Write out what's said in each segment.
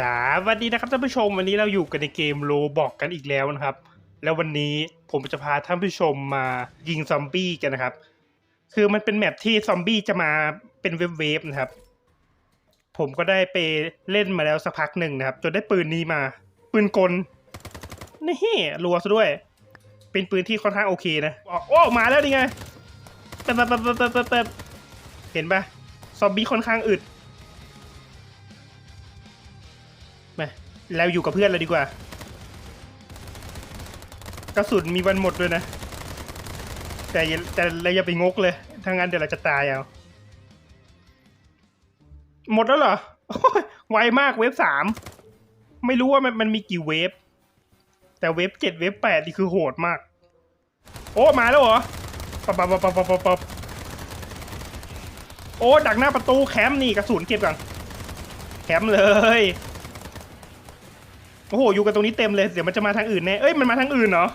สวัสดีนะครับท่านผู้ชมวันนี้เราอยู่กันในเกมโลบอกกันอีกแล้วนะครับ แล้ววันนี้ผมจะพาท่านผู้ชมมายิงซอมบี้กันนะครับ คือมันเป็นแมปที่ซอมบี้จะมาเป็นเวฟๆนะครับ ผมก็ได้ไปเล่นมาแล้วสักพักหนึ่งนะครับ จนได้ปืนนี้มา ปืนกลนี่รัวซะด้วย เป็นปืนที่ค่อนข้างโอเคนะอ๋อโอ้มาแล้วนี่ไงแป๊บแป๊บแป๊บแป๊บแป๊บแป๊บเห็นปะซอมบี้ค่อนข้างอึด เราอยู่กับเพื่อนเราดีกว่า กระสุนมีวันหมดด้วยนะ แต่อย่าแต่เราอย่าไปงกเลยถ้างั้นเดี๋ยวเราจะตายเอา หมดแล้วเหรอ ไวมากเวฟสาม ไม่รู้ว่ามันมันมีกี่เวฟ แต่เวฟเจ็ดเวฟแปดนี่คือโหดมาก โอ้ มาแล้วเหรอปับปับปับปับปับปับโอ้ ดักหน้าประตูแคมป์นี่กระสุนเก็บก่อนแคมป์เลย โอ้โหอยู่กันตรงนี้เต็มเลยเดี๋ยวมันจะมาทางอื่นแน่เอ้ยมันมาทางอื่นเหรอ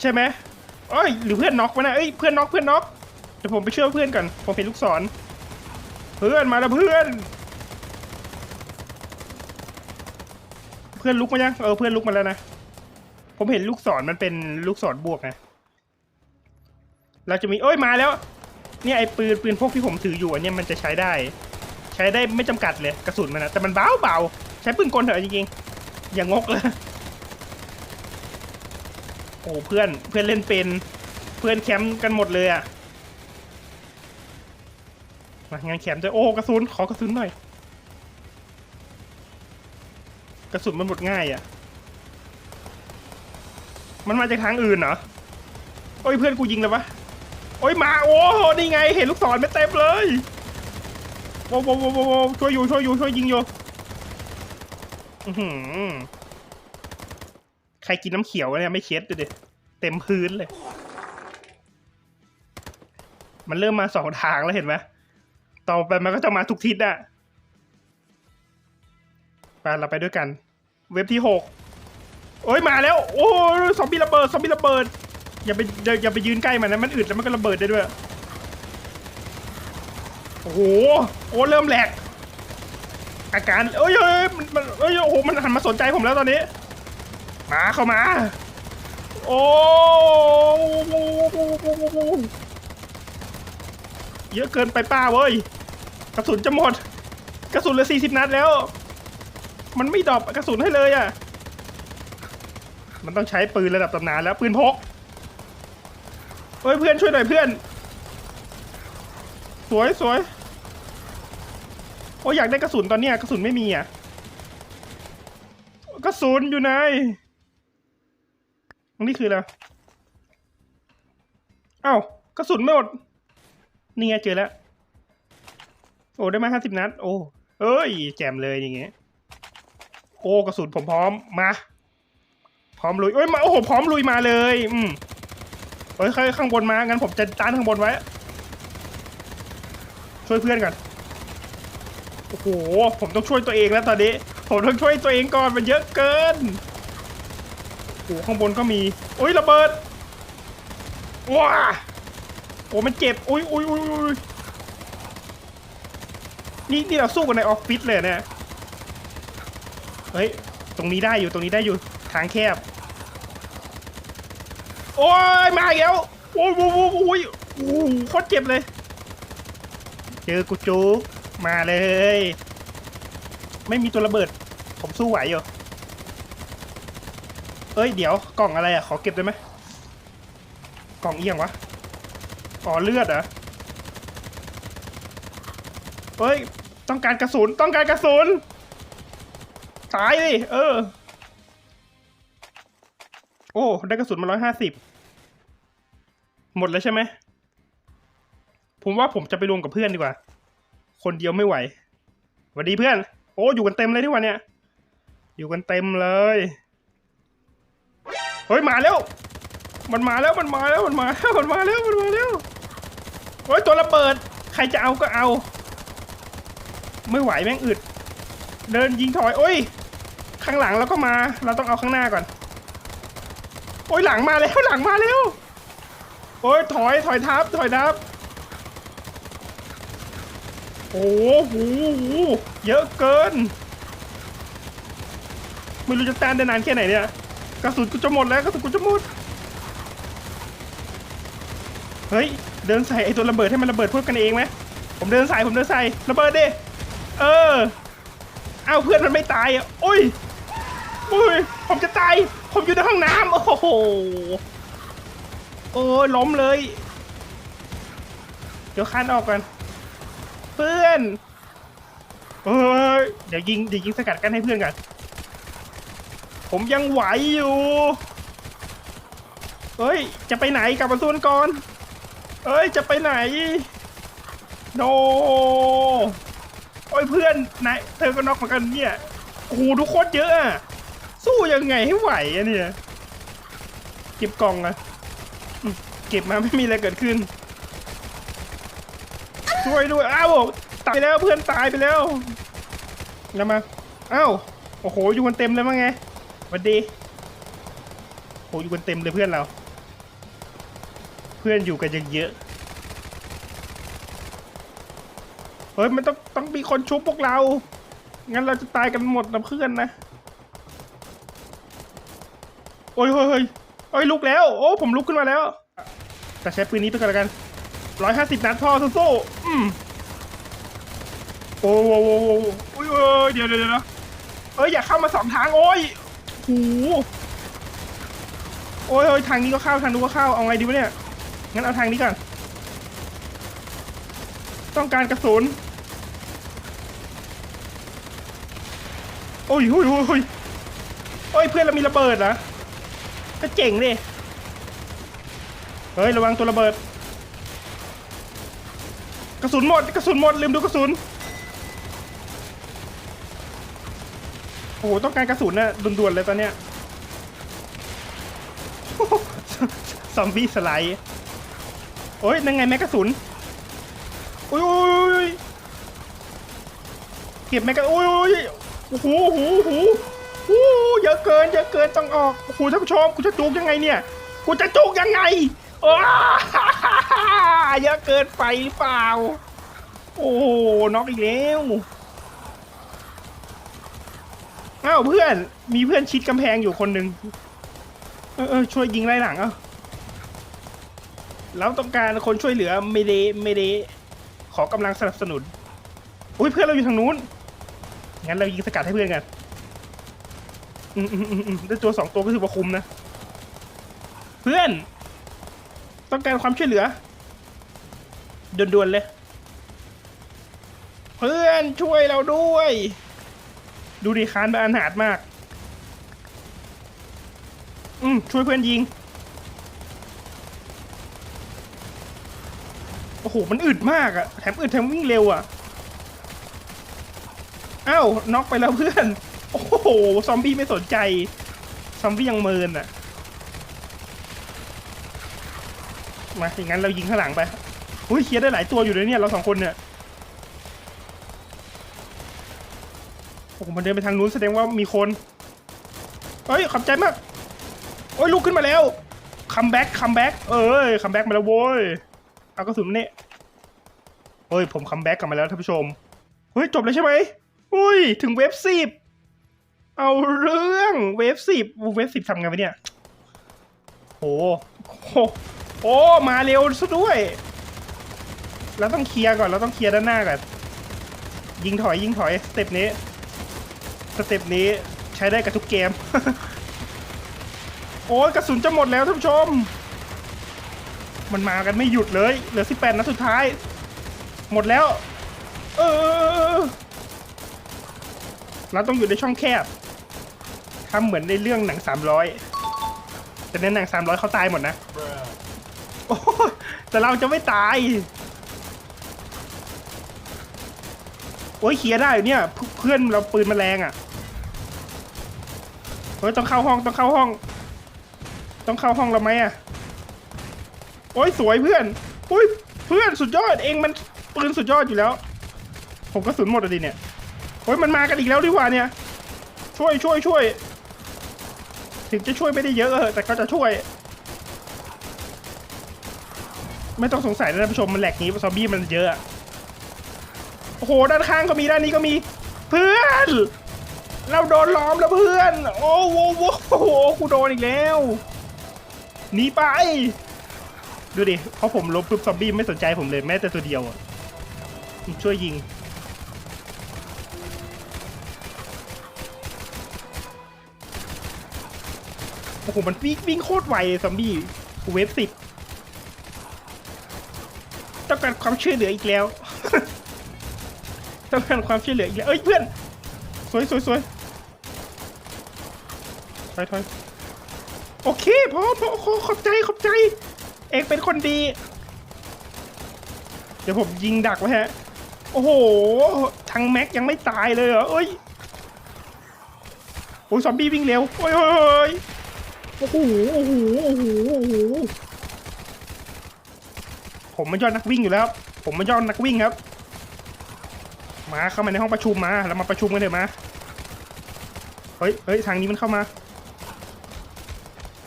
ใช่ไหมเอ้ยหรือเพื่อนน็อกวะนะเอ้ยเพื่อนน็อกเพื่อนน็อกเดี๋ยวผมไปช่วยเพื่อนก่อนผมเห็นลูกศร เพื่อนมาแล้วเพื่อน เพื่อนลุกมายังเออเพื่อนลุกมาแล้วนะผมเห็นลูกศรมันเป็นลูกศรบวกไงเราจะมีเอ้ยมาแล้ว เนี่ยไอ้ปืนปืนพวกที่ผมถืออยู่อันนี้มันจะใช้ได้ ใช้ได้ไม่จำกัดเลยกระสุนมันนะแต่มันเบาเบาใช้ปืนกลเถอะจริงๆ อย่างงกเลยโอ้เพื่อนเพื่อนเล่นเป็นเพื่อนแคมป์กันหมดเลยอะมางานแคมป์จะโอ้กระสุนขอกระสุนหน่อย กระสุนมันหมดง่ายอะมันมาจากทางอื่นเหรอโอ้ยเพื่อนกูยิงแล้ววะโอ้ยมาโอ้นี่ไงเห็นลูกศรไม่เต็มเลยโว้โว้โว้โว้โว้ช่วยอยู่ช่วยอยู่ช่วยยิงอยู่ ใครกินน้ำเขียวเนี่ยไม่เช็ดเลยดิเต็มพื้นเลย มันเริ่มมาสองทางแล้วเห็นไหมต่อไปมันก็จะมาทุกทิศอะไปเราไปด้วยกัน เว็บที่หกโอ้ยมาแล้ว โอ้ยซอมบี้ระเบิดซอมบี้ระเบิด อย่าไปอย่าไปยืนใกล้มันนะมันอึดแล้วมันก็ระเบิดได้ด้วย โอ้โหโอ้เริ่มแหลก อาการเอ้ยเอ้ยมันมันเอ้ยโอ้โหมันหันมาสนใจผมแล้วตอนนี้ มาเข้ามา โอ้เยอะเกินไปป้าเว้ยกระสุนจะหมด กระสุนเหลือสี่สิบนัดแล้ว มันไม่ดรอปกระสุนให้เลยอะ มันต้องใช้ปืนระดับตำนานแล้วปืนพกเฮ้ยเพื่อนช่วยหน่อยเพื่อน สวยสวย โอ้ยอยากได้กระสุนตอนเนี้ยกระสุนไม่มีอะกระสุนอยู่ไหนนี่คืออะไรเอ้ากระสุนไม่หมดนี่ไงเจอแล้ว โอ้ได้มาห้าสิบนัด โอ้เอ้ย แจมเลยอย่างเงี้ยโอ้กระสุนผมพร้อมมา พร้อมลุยเอ้ยมาโอ้โหพร้อมลุยมาเลย อืมเฮ้ยใครข้างบนมางั้นผมจะต้านข้างบนไว้ ช่วยเพื่อนก่อน โอ้โห ผมต้องช่วยตัวเองแล้วตอนนี้ ผมต้องช่วยตัวเองก่อนมันเยอะเกิน โอ้โหข้างบนก็มีโอ้ยระเบิด ว้า โอ้มันเจ็บอุ้ยอุ้ยอุ้ยอุ้ยนี่นี่เราสู้กันในออฟฟิศเลยเนี่ย เฮ้ย ตรงนี้ได้อยู่ตรงนี้ได้อยู่ทางแคบ โอ้ยมาอีกแล้วโอ้ยโอ้ยโอ้ยโอ้ยโอ้ยโคตรเจ็บเลย เจอกูจุก มาเลย ไม่มีตัวระเบิด ผมสู้ไหวอยู่เอ้ยเดี๋ยวกล่องอะไรอะ ขอเก็บได้ไหมกล่องเอียงวะอ๋อเลือดเหรอเฮ้ย ต้องการกระสุน ต้องการกระสุน ตายดิ เออ โอ้ ได้กระสุนมาร้อยห้าสิบ หมดแล้วใช่ไหม ผมว่าผมจะไปรวมกับเพื่อนดีกว่า คนเดียวไม่ไหวสวัสดีเพื่อน โอ้อยู่กันเต็มเลยที่วันเนี้ยอยู่กันเต็มเลย เฮ้ยมาแล้ว มันมาแล้วมันมาแล้วมันมาแล้วมันมาแล้วมันมาแล้วโอ้ยตัวระเบิด ใครจะเอาก็เอา ไม่ไหวแม่งอึด เดินยิงถอย โอ้ย ข้างหลังเราก็มา เราต้องเอาข้างหน้าก่อน โอ้ยหลังมาแล้วหลังมาแล้ว โอ้ยถอยถอยทับถอยทับ โอ้โหเยอะเกิน ไม่รู้จะต้านได้นานแค่ไหนเนี่ย กระสุนกูจะหมดแล้วกระสุนกูจะหมด เฮ้ย เดินใส่ไอตัวระเบิดให้มันระเบิดพวกกันเองไหมผมเดินใส่ผมเดินใส่ระเบิดดิ เออ เอ้าเพื่อนมันไม่ตายอะโอ้ยโอ้ย ผมจะตาย ผมอยู่ในห้องน้ำโอ้โห โอ้ล้มเลย เดี๋ยวคันออกก่อน เพื่อนเอ้ยเดี๋ยวยิงเดี๋ยวยิงสกัดกันให้เพื่อนก่อนผมยังไหวอยู่เฮ้ย จะไปไหนกลับมาซูนก่อน เอ้ย จะไปไหน โน โอ้ยเพื่อนนายเธอก็น็อกเหมือนกันเนี่ยโอ้โหทุกคนเยอะอะสู้ยังไงให้ไหวอะเนี่ย เก็บกล่องอะเก็บมาไม่มีอะไรเกิดขึ้น ช่วยด้วย อ้าวตายไปแล้วเพื่อนตายไปแล้วนำมา อ้าว โอ้โห อยู่กันเต็มเลยมั้งไงวันดีโอ้โหอยู่กันเต็มเลยเพื่อนเรา เพื่อนอยู่กันเยอะเฮ้ย มันต้องต้องมีคนชุบพวกเรา งั้นเราจะตายกันหมดนะเพื่อนนะ โอ้ยเฮ้ยเฮ้ยลุกแล้ว โอ้ ผมลุกขึ้นมาแล้ว แต่ใช้ปืนนี้ไปก่อนล้วกัน ร้อยห้าสิบนัดพอสู้ๆอืมโอ้โหโอ้โหโอ้ยโอ้ยเดี๋ยวเดี๋ยวเดี๋ยวนะเอ้ยอย่าเข้ามาสองทางโอ้ยโอ้โอ้ยโอ้ยทางนี้ก็เข้าทางนู้นก็เข้าเอาไงดีวะเนี่ยงั้นเอาทางนี้ก่อนต้องการกระสุนโอ้ยโอ้ยโอ้ยโอ้ยโอ้ยเพื่อนเรามีระเบิดเหรอก็เจ๋งดิเฮ้ยระวังตัวระเบิด กระสุนหมดกระสุนหมดลืมดูกระสุนโอ้โหต้องการกระสุนน่ะด่วนๆเลยตอนเนี้ยซอมบี้สไลด์โอ้ยนั่นไงแม็กกระสุนโอ้ยอยอยเก็บแม็กกระโอ้ยโอ้ยโอ้โหโอ้โหโอ้โหโอ้เยอะเกินเยอะเกินต้องออกโอ้โหท่านผู้ชมกูจะจูกยังไงเนี่ยกูจะจูกยังไงอ้า เยอะเกินไปหรือเปล่า โอ้โหน็อกอีกแล้วอ้าวเพื่อนมีเพื่อนชิดกำแพงอยู่คนหนึ่งเออเออช่วยยิงไล่หลังเอะเราต้องการคนช่วยเหลือไม่เดไม่เดขอกำลังสนับสนุนอุ้ยเพื่อนเราอยู่ทางนู้นงั้นเรายิงสกัดให้เพื่อนกันอืมอืมอืมอืมได้ตัวสองตัวก็ถือว่าคุ้มนะ เพื่อน ต้องการความช่วยเหลือ ด่วนๆเลย เพื่อนช่วยเราด้วย ดูดิคานไปอนาถมาก อืมช่วยเพื่อนยิง โอ้โห มันอึดมากอะแถมอึดแถมวิ่งเร็วอะอ้าวน็อกไปแล้วเพื่อน โอ้โห ซอมบี้ไม่สนใจ ซอมบี้ยังเมินอะมาอย่างนั้นเรายิงข้างหลังไป อุ้ยเคลียร์ได้หลายตัวอยู่เลยเนี่ยเราสองคนเนี่ยโอ้โหมันเดินไปทางนู้นแสดงว่ามีคนเฮ้ยขอบใจมากโอ้ยลุกขึ้นมาแล้วคัมแบ็กคัมแบ็กเอ้ยคัมแบ็กมาแล้วโว้ยเอากระสุนมาเนี่ยเฮ้ยผมคัมแบ็กกลับมาแล้วท่านผู้ชมเฮ้ยจบเลยใช่ไหมอุ้ยถึงเวฟสิบเอาเรื่องเวฟสิบเวฟสิบทำไงวะเนี่ยโอ้โหโอ้มาเร็วซะด้วย เราต้องเคลียร์ก่อนเราต้องเคลียร์ด้านหน้าก่อนยิงถอยยิงถอยสเต็ปนี้สเต็ปนี้ใช้ได้กับทุกเกม โอ้ยกระสุนจะหมดแล้วท่านผู้ชม มันมากันไม่หยุดเลยเหลือสิบแปดนัดสุดท้าย หมดแล้ว เออเราต้องอยู่ในช่องแคบทำเหมือนในเรื่องหนังสามร้อยแต่ในหนังสามร้อยเขาตายหมดนะ แต่เราจะไม่ตาย โอ้ยเคลียร์ได้อยู่เนี่ย เพื่อนเราปืนมาแรงอะเฮ้ยต้องเข้าห้องต้องเข้าห้อง ต้องเข้าห้องเราไหมอะโอ้ยสวยเพื่อนอุ้ยเพื่อนสุดยอดเองมันปืนสุดยอดอยู่แล้ว ผมก็สุนหมดเลยดิเนี่ยโอ้ยมันมากันอีกแล้วดีกว่าเนี่ย ช่วยช่วยช่วย ถึงจะช่วยไม่ได้เยอะเออแต่ก็จะช่วย ไม่ต้องสงสัยนะท่านผู้ชมมันแหลกนี้ซอมบี้มันเยอะ โอ้โห ด้านข้างก็มีด้านนี้ก็มี เพื่อน เราโดนล้อมแล้วเพื่อน โอ้โหโอ้โหกูโดนอีกแล้วหนีไป ดูดิเพราะผมลบปุ๊บซอมบี้ไม่สนใจผมเลยแม้แต่ตัวเดียวอะช่วยยิง โอ้โห มันวิ่งวิ่งโคตรไวซอมบี้เวฟสิบต้องการความช่วยเหลืออีกแล้ว ต้องการความช่วยเหลืออีกแล้วเอ้ยเพื่อนสวยสวยสวยถอยถอยโอเคพอพอขอขอบใจขอบใจ เอกเป็นคนดี เดี๋ยวผมยิงดักไว้ฮะ โอ้โหทางแม็กยังไม่ตายเลยเหรอเอ้ยโอ้ยซอมบี้วิ่งเร็วโอ้ยโอ้ยโอ้ยโอ้โหโอ้โหโอ้โหโอ้โหผมมันยอดนักวิ่งอยู่แล้ว ผมมันยอดนักวิ่งครับ มาเข้ามาในห้องประชุมมาเรามาประชุมกันเถอะมาเฮ้ยเฮ้ยทางนี้มันเข้ามา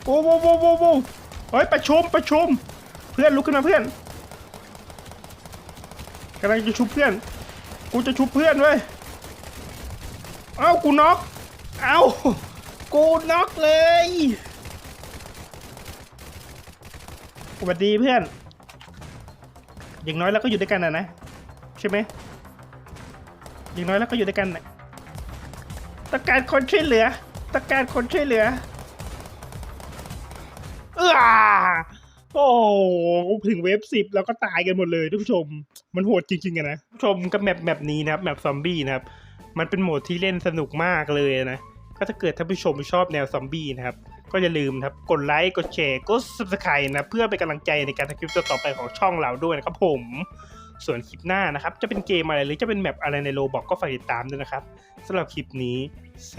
โอ้โหโอ้โหโอ้โหเฮ้ยประชุมประชุม เพื่อนลุกขึ้นมาเพื่อนกำลังจะชุบเพื่อน กูจะชุบเพื่อนเว้ยเอ้ากูน็อกเอ้ากูน็อกเลยสวัสดีเพื่อน อย่างน้อยเราก็อยู่ด้วยกันนะนะ ใช่ไหม อย่างน้อยแล้วก็อยู่ด้วยกันนะต้องการคนช่วยเหลือต้องการคนช่วยเหลือเออโอ้โหถึงเวฟสิบแล้วก็ตายกันหมดเลยท่านผู้ชม มันโหดจริงๆอะนะผู้ชมกับแมปแมปนี้นะครับแมปซอมบี้นะครับ มันเป็นโหมดที่เล่นสนุกมากเลยนะก็ถ้าเกิดท่านผู้ชมชอบแนวซอมบี้นะครับ ก็อย่าลืมนะครับกดไลค์กดแชร์กด subscribe นะเพื่อเป็นกำลังใจในการทำคลิปต่อๆไปของช่องเราด้วยนะครับผม ส่วนคลิปหน้านะครับ จะเป็นเกมอะไรหรือจะเป็นแมปอะไรในโลบอกก็ฝากติดตามด้วยนะครับสำหรับคลิปนี้ส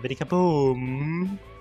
วัสดีครับผม